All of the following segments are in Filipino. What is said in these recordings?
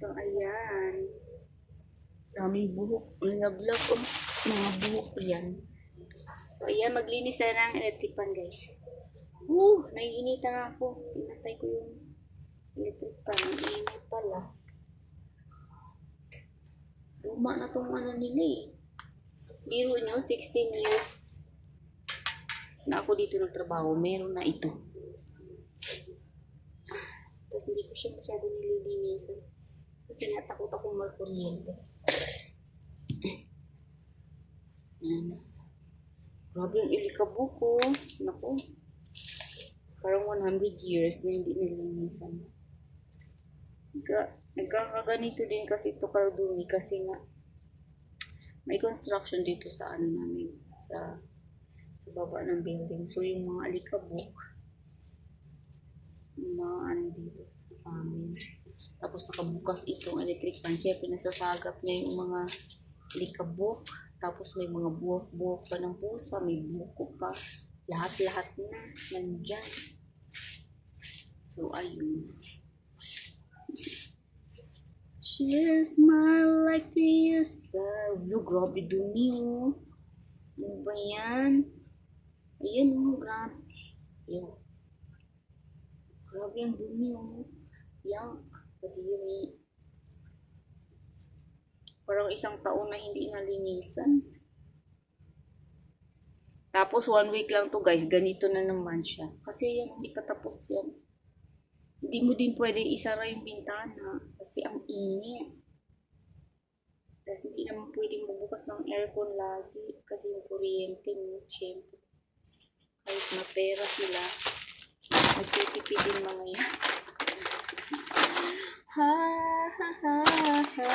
So, ayan. Daming buhok. Nag-vlog ko. Mga buhok ko yan. So, ayan. Maglinis na ng electric pan, guys. Woo! Naiinita nga ako. Pinatay ko yung electric pan. Ang init pala. Luma na tong ano nila eh. Biro nyo, 16 years na ako dito nagtrabaho, meron na ito. Tapos hindi ko siya masyado nililinisan. Kasi natakot akong magkuryente. Yan. Grabe yung ilikabok ko. Naku. Parang 100 years na hindi nilinisan. Nagka, nagkakaganito din kasi ito kaldumi kasi nga may construction dito sa ano namin sa sa baba ng building. So yung mga alikabok mga ano dito sa amin. Tapos nakabukas itong electric fan. Siyempre nasasagap niya yung mga alikabok. Tapos may mga buhok-buhok pa ng pusa. May buko pa. Lahat-lahat na nandyan. So ayun. She smile like star. Lo, grabe dumi oh. Ano ba yan? Ayan oh, grabe. Ayan. Grabe ang dumi oh. Yan. Pati yun eh. Parang isang taon na hindi nalinisan. Tapos one week lang to guys, ganito na naman siya. Kasi yan, hindi pa tapos yan. Hindi mo din pwede isara yung bintana kasi ang init. Tapos hindi naman pwedeng magbukas ng aircon lagi kasi yung kuryente mo, syempre. Kahit mapera sila, magtitipid din mga yan. ha, ha, ha, ha.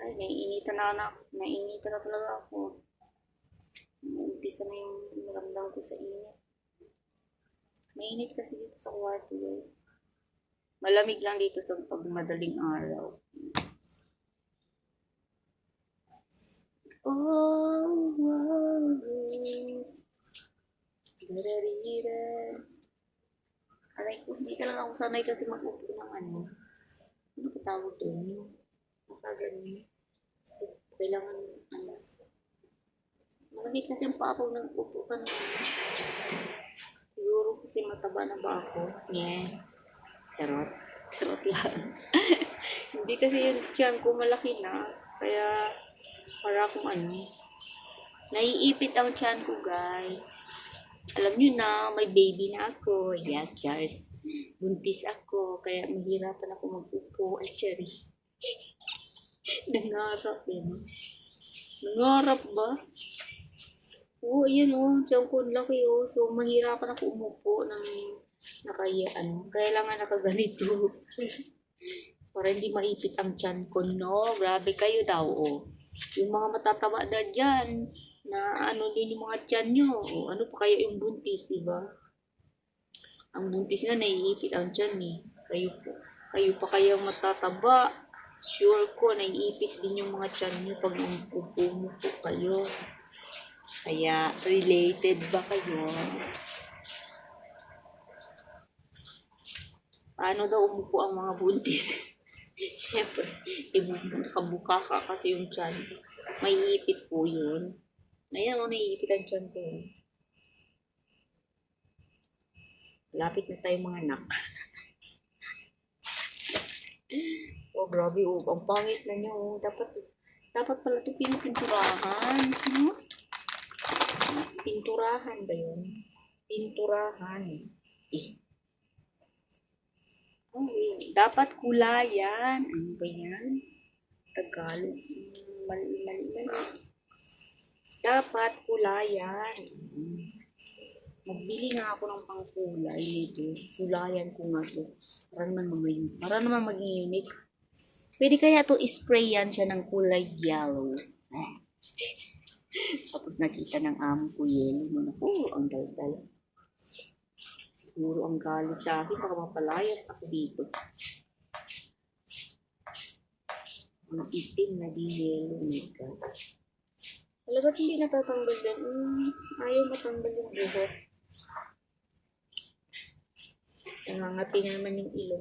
Ay, naiinitan na na. Naiinitan na talaga ako. Umpisa na yung maramdam ko sa init. Mainit kasi dito sa kwarto, guys. Malamig lang dito sa pag madaling araw. Oh. Aray ko, hindi talaga ako sanay kasi mag-upo ng ano. Ano ba tawag doon? Yung. Kailangan, ano. Malamig kasi ang paa pag nag-upo ka na. Siguro kasi mataba na ba ako? Yeah. Charot. Charot lang. Hindi kasi yung tiyan ko malaki na. Kaya para akong ano. Naiipit ang tiyan ko guys. Alam nyo na, may baby na ako. Yeah, Charles. Buntis ako. Kaya mahirapan ako mag-upo. Ay, sorry. Nangarap yun. Nangarap ba? Oo, ayan o. Diyan ko laki o. So, mahirapan ako umupo ng nakaya, ano. Kailangan nakaganito. Para hindi maipit ang tiyan ko, no? Grabe kayo daw, o. Yung mga matataba na dyan, na ano din yung mga tiyan nyo. O, ano pa kaya yung buntis, di ba? Ang buntis nga, naiipit ang tiyan, eh. Kayo po. Kayo pa kayang matataba. Sure ko, naiipit din yung mga tiyan nyo pag umupo po kayo. Kaya, related ba kayo? Paano daw umupo ang mga buntis? Siyempre, kabuka ka kasi yung tiyan. May ipit po yun. Ayan o, naiipit ang tiyan ko. Lapit na tayo mga anak. oh, grabe oh. Ang pangit na niyo. Oh. Dapat, dapat pala ito pinipinturahan. Hmm? Pinturahan ba yun? Pinturahan. Eh. Oh, eh. Dapat kulayan. Ano ba yan? Tagalog. Mali, mali, mali. Dapat kulayan. Mm. Magbili nga ako ng pangkulay nito. Kulayan ko nga to. Para naman mga yun. Para naman maging unique. Pwede kaya to spray yan siya ng kulay yellow. Tapos nakita ng amo ko yellow mo na, oh, ang daldal. Siguro ang galit sa akin, baka mapalayas ako dito. Ang itim na di yellow, my God. Talagang hindi natatanggal din. Mm, ayaw matanggal yung buhok. Nangangati na naman yung ilong.